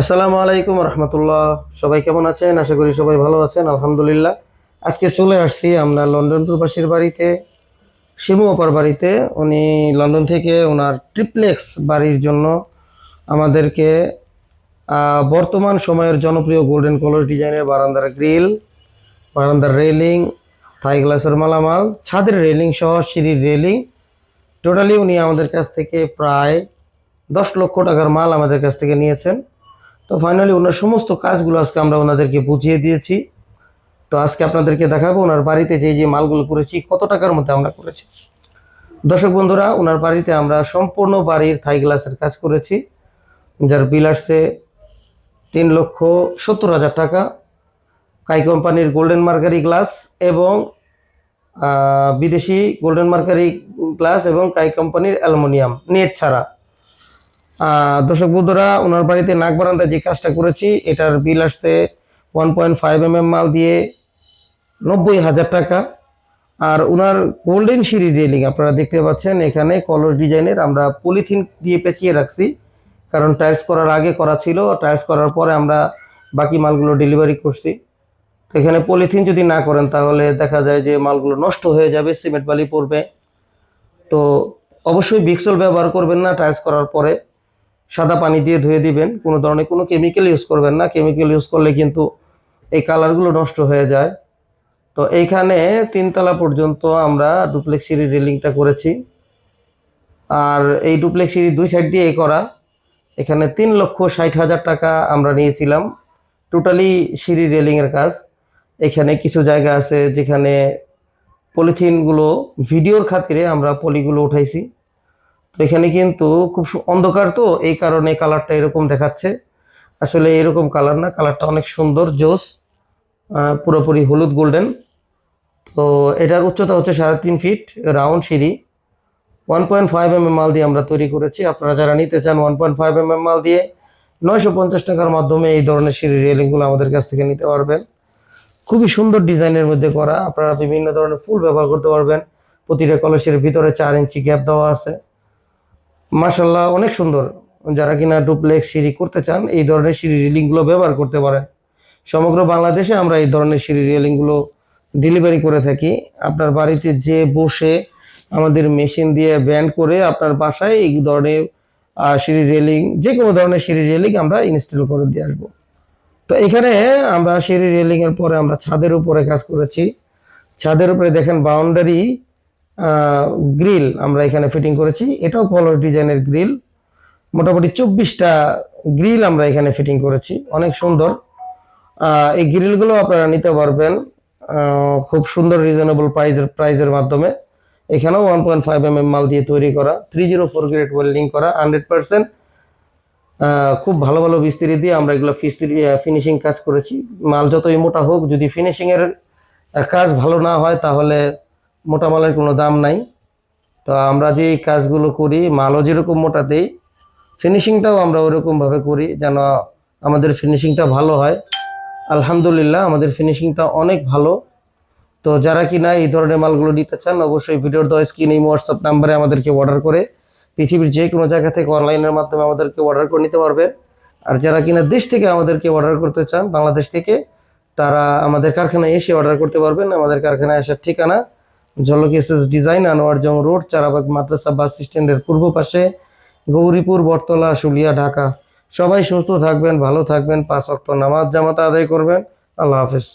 আসসালামু আলাইকুম রহমতুল্লাহ। সবাই কেমন আছেন? আশা করি সবাই ভালো আছেন, আলহামদুলিল্লাহ। আজকে চলে আসছি আমরা লন্ডন প্রবাসীর বাড়িতে, শিমু অপার বাড়িতে। উনি লন্ডন থেকে ওনার ট্রিপ্লেক্স বাড়ির জন্য আমাদেরকে বর্তমান সময়ের জনপ্রিয় গোল্ডেন কলর ডিজাইনের বারান্দার গ্রিল, বারান্দার রেলিং, থাই গ্লাসের মালামাল, ছাদের রেলিং সহ সিঁড়ির রেলিং। টোটালি উনি আমাদের কাছ থেকে প্রায় দশ লক্ষ টাকার মাল আমাদের কাছ থেকে নিয়েছেন। তো ফাইনালি ওনার সমস্ত কাজগুলো আজকে আমরা ওনাদেরকে বুঝিয়ে দিয়েছি। তো আজকে আপনাদেরকে দেখাবো ওনার বাড়িতে যে যে মালগুলো করেছি, কত টাকার মধ্যে আমরা করেছি। দর্শক বন্ধুরা, ওনার বাড়িতে আমরা সম্পূর্ণ বাড়ির থাই গ্লাসের কাজ করেছি, যার বিল আসছে তিন লক্ষ সত্তর হাজার টাকা। কাই কোম্পানির গোল্ডেন মার্কারি গ্লাস এবং বিদেশি গোল্ডেন মার্কারি গ্লাস এবং কাই কোম্পানির অ্যালুমিনিয়াম নেট ছাড়া। দর্শক বন্ধুরা, ওনার বাড়িতে নাক বারান্দায় যে কাজটা করেছি, এটার বিল আসছে one point five M M মাল দিয়ে নব্বই হাজার টাকা। আর ওনার গোল্ডেন সিঁড়ি রেলিং আপনারা দেখতে পাচ্ছেন, এখানে কলর ডিজাইনের আমরা পলিথিন দিয়ে পেঁচিয়ে রাখছি। কারণ টাইলস করার আগে করা ছিল টাইলস করার পরে আমরা বাকি মালগুলো ডেলিভারি করছি। তো এখানে পলিথিন যদি না করেন, তাহলে দেখা যায় যে মালগুলো নষ্ট হয়ে যাবে সিমেন্ট বালি পড়বে। তো অবশ্যই বিক্সল ব্যবহার করবেন না টাইলস করার পরে। সাদা পানি দিয়ে ধুয়ে দিবেন। কোনো ধরনের কোনো কেমিক্যাল ইউজ করবেন না। কেমিক্যাল ইউজ করলে কিন্তু এই কালারগুলো নষ্ট হয়ে যায়। তো এইখানে তিনতলা পর্যন্ত আমরা ডুপ্লেক্স সিঁড়ির রেলিংটা করেছি। আর এই ডুপ্লেক্স সিঁড়ি দুই সাইড দিয়ে এ করা। এখানে তিন লক্ষ ষাট হাজার টাকা আমরা নিয়েছিলাম। টোটালি সিঁড়ি রেলিংয়ের কাজ। এখানে কিছু জায়গা আছে যেখানে পলিথিনগুলো ভিডিওর খাতিরে আমরা পলিগুলো উঠাইছি। এখানে কিন্তু খুব অন্ধকার তো, এই কারণে কালারটা এরকম দেখাচ্ছে। আসলে এরকম কালার না কালারটা অনেক সুন্দর, জোস পুরোপুরি হলুদ গোল্ডেন তো এটার উচ্চতা হচ্ছে সাড়ে তিন ফিট রাউন্ড সিঁড়ি। ওয়ান পয়েন্ট ফাইভ এম মাল দিয়ে আমরা তৈরি করেছি। আপনারা যারা নিতে চান ওয়ান পয়েন্ট ফাইভ এম মাল দিয়ে, নয়শো পঞ্চাশ টাকার মাধ্যমে এই ধরনের সিঁড়ি রেলিংগুলো আমাদের কাছ থেকে নিতে পারবেন। খুবই সুন্দর ডিজাইনের মধ্যে করা। আপনারা বিভিন্ন ধরনের ফুল ব্যবহার করতে পারবেন। প্রতিটা কলসের ভিতরে চার ইঞ্চি গ্যাপ দেওয়া আছে। মার্শাল্লাহ অনেক সুন্দর। যারা কিনা ডুপ্লেক্স সিঁড়ি করতে চান, এই ধরনের সিঁড়ি রেলিংগুলো ব্যবহার করতে পারেন। সমগ্র বাংলাদেশে আমরা এই ধরনের সিঁড়ি রেলিংগুলো ডেলিভারি করে থাকি। আপনার বাড়িতে যে বসে আমাদের মেশিন দিয়ে ব্যান্ড করে আপনার বাসায় এই ধরনের সিঁড়ি রেলিং যে কোনো ধরনের সিঁড়ি রেলিং আমরা ইনস্টল করে দিয়ে আসব। তো এখানে আমরা সিঁড়ি রেলিংয়ের পরে আমরা ছাদের উপরে কাজ করেছি। ছাদের উপরে দেখেন বাউন্ডারি গ্রিল আমরা এখানে ফিটিং করেছি। এটাও কলর ডিজাইনের গ্রিল মোটামুটি চব্বিশটা গ্রিল আমরা এখানে ফিটিং করেছি। অনেক সুন্দর। এই গ্রিলগুলো আপনারা নিতে পারবেন খুব সুন্দর রিজনেবল প্রাইজের প্রাইজের মাধ্যমে। এখানেও one point five M M মাল দিয়ে তৈরি করা three zero four grade welding করা হান্ড্রেড পার্সেন্ট খুব ভালো ভালো মিস্ত্রি দিয়ে আমরা এগুলো ফিনিশিং কাজ করেছি। মাল যতই মোটা হোক, যদি ফিনিশিংয়ের কাজ ভালো না হয়, তাহলে মোটা মালের কোনো দাম নাই। তো আমরা যে কাজগুলো করি, মালও যেরকম মোটা দেই ফিনিশিংটাও আমরা ওরকমভাবে করি যেন আমাদের ফিনিশিংটা ভালো হয়। আলহামদুলিল্লাহ, আমাদের ফিনিশিংটা অনেক ভালো। তো যারা কিনা এই ধরনের মালগুলো নিতে চান, অবশ্যই ভিডিওর দেওয়া স্ক্রিন এই হোয়াটসঅ্যাপ নাম্বারে আমাদেরকে অর্ডার করে পৃথিবীর যে কোনো জায়গা থেকে অনলাইনের মাধ্যমে আমাদেরকে অর্ডার করে নিতে পারবে। আর যারা কিনা দেশ থেকে আমাদেরকে অর্ডার করতে চান, বাংলাদেশ থেকে, তারা আমাদের কারখানায় এসে অর্ডার করতে পারবেন। আমাদের কারখানায় আসার ঠিকানা ঝলক S S design Anwar Jang road, Charabagh মাদ্রাসা বাস স্ট্যান্ডের পূর্ব পাশে গৌরীপুর, বটতলা, শুলিয়া, ঢাকা। সবাই সুস্থ থাকবেন, ভালো থাকবেন, পাঁচ অক্ট নামাজ জামাতা আদায় করবেন। আল্লাহ হাফেজ।